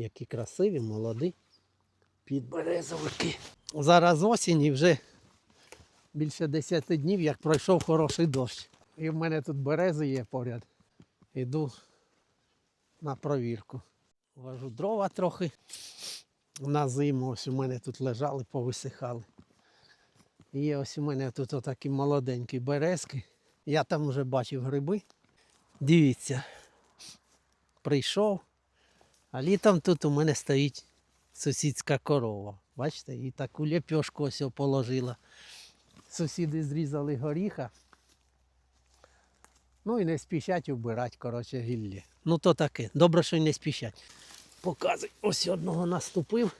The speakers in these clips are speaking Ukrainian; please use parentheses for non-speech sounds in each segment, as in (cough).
Які красиві, молоді. Підберезовики. Зараз осінь і вже більше 10 днів, як пройшов хороший дощ. І в мене тут берези є поряд. Іду на провірку. Вожу дрова трохи на зиму. Ось у мене тут лежали, повисихали. І є ось у мене тут отакі молоденькі березки. Я там вже бачив гриби. Дивіться, прийшов, а літом тут у мене стоїть сусідська корова. Бачите, і таку лепешку ось положила. Сусіди зрізали горіха. Ну і не спішать вбирати, коротше, гіллі. Ну то таке. Добре, що не спішать. Показуй, ось одного наступив.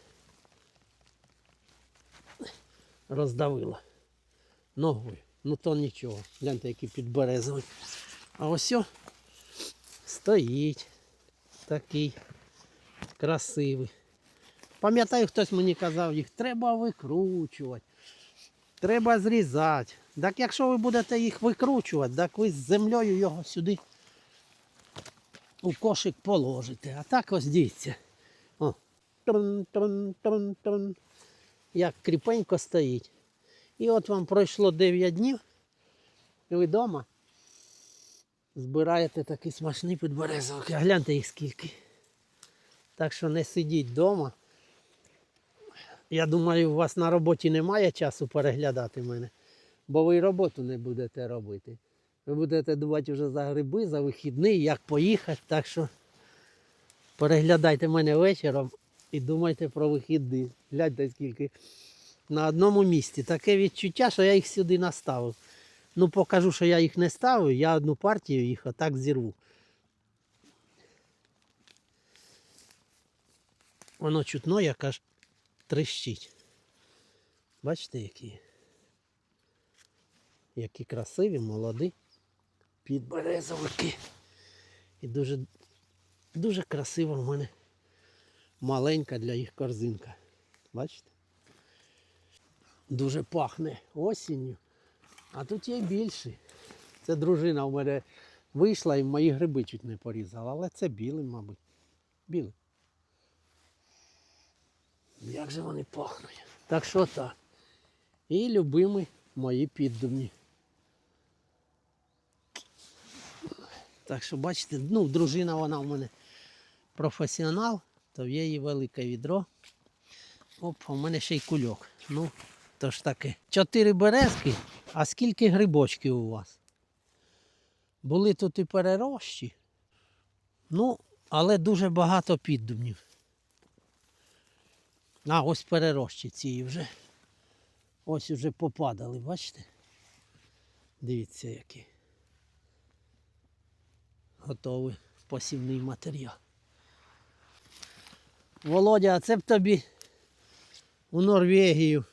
Роздавила ногою. Ну то нічого. Гляньте, який підберезовий. А ось стоїть. Такий красивий. Пам'ятаю, хтось мені казав, їх треба викручувати. Треба зрізати. Так якщо ви будете їх викручувати, так ви з землею його сюди у кошик положите. А так ось дивіться. О. Трун, трун, трун, трун. Як кріпенько стоїть. І от вам пройшло 9 днів, і ви вдома збираєте такий смачний підберезовик. А Гляньте їх скільки. Так що не сидіть вдома. Я думаю, у вас на роботі немає часу переглядати мене, бо ви роботу не будете робити. Ви будете думати вже за гриби, за вихідний, як поїхати. Так що переглядайте мене вечором і думайте про вихідні. Гляньте скільки. На одному місці. Таке відчуття, що я їх сюди наставив. Ну, покажу, що я їх не ставив, я одну партію їх отак зірву. Воно чутно, як аж трещить. Бачите, які? Які красиві, молоді підберезовики. І дуже, дуже красива в мене маленька для їх корзинка. Бачите? Дуже пахне осінню. А тут є й більші. Це дружина в мене вийшла і мої гриби чуть не порізала, але це білий, мабуть. Білий. Як же вони пахнуть. Так що так. І любимі мої піддубні. Так що бачите, ну, дружина вона в мене професіонал, то в її велике відро. Оп, в мене ще й кульок. Ну, то ж таки. Чотири березки, а скільки грибочків у вас? Були тут і перерощі. Ну, але дуже багато піддубнів. А, ось перерощі ці вже. Ось вже попадали, бачите? Дивіться, які. Готовий посівний матеріал. Володя, а це б тобі у Норвегію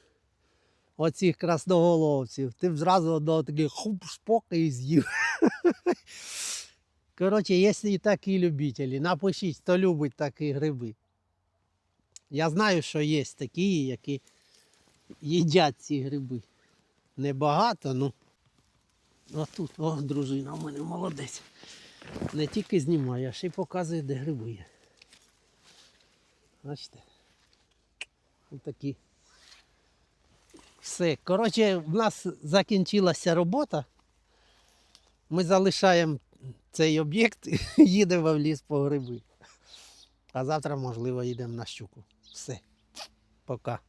оцих красноголовців. Ти б зразу одного такий хуп шпок і з'їв. (laughs) Коротше, якщо і такі любителі, напишіть, хто любить такі гриби. Я знаю, що є такі, які їдять ці гриби. Небагато, ну. А тут, о, дружина в мене молодець. Не тільки знімає, а ще й показує, де гриби є. Бачите? Ось такі. Все. Коротше, в нас закінчилася робота. Ми залишаємо цей об'єкт (laughs) їдемо в ліс по гриби. А завтра, можливо, їдемо на щуку. Все. Пока.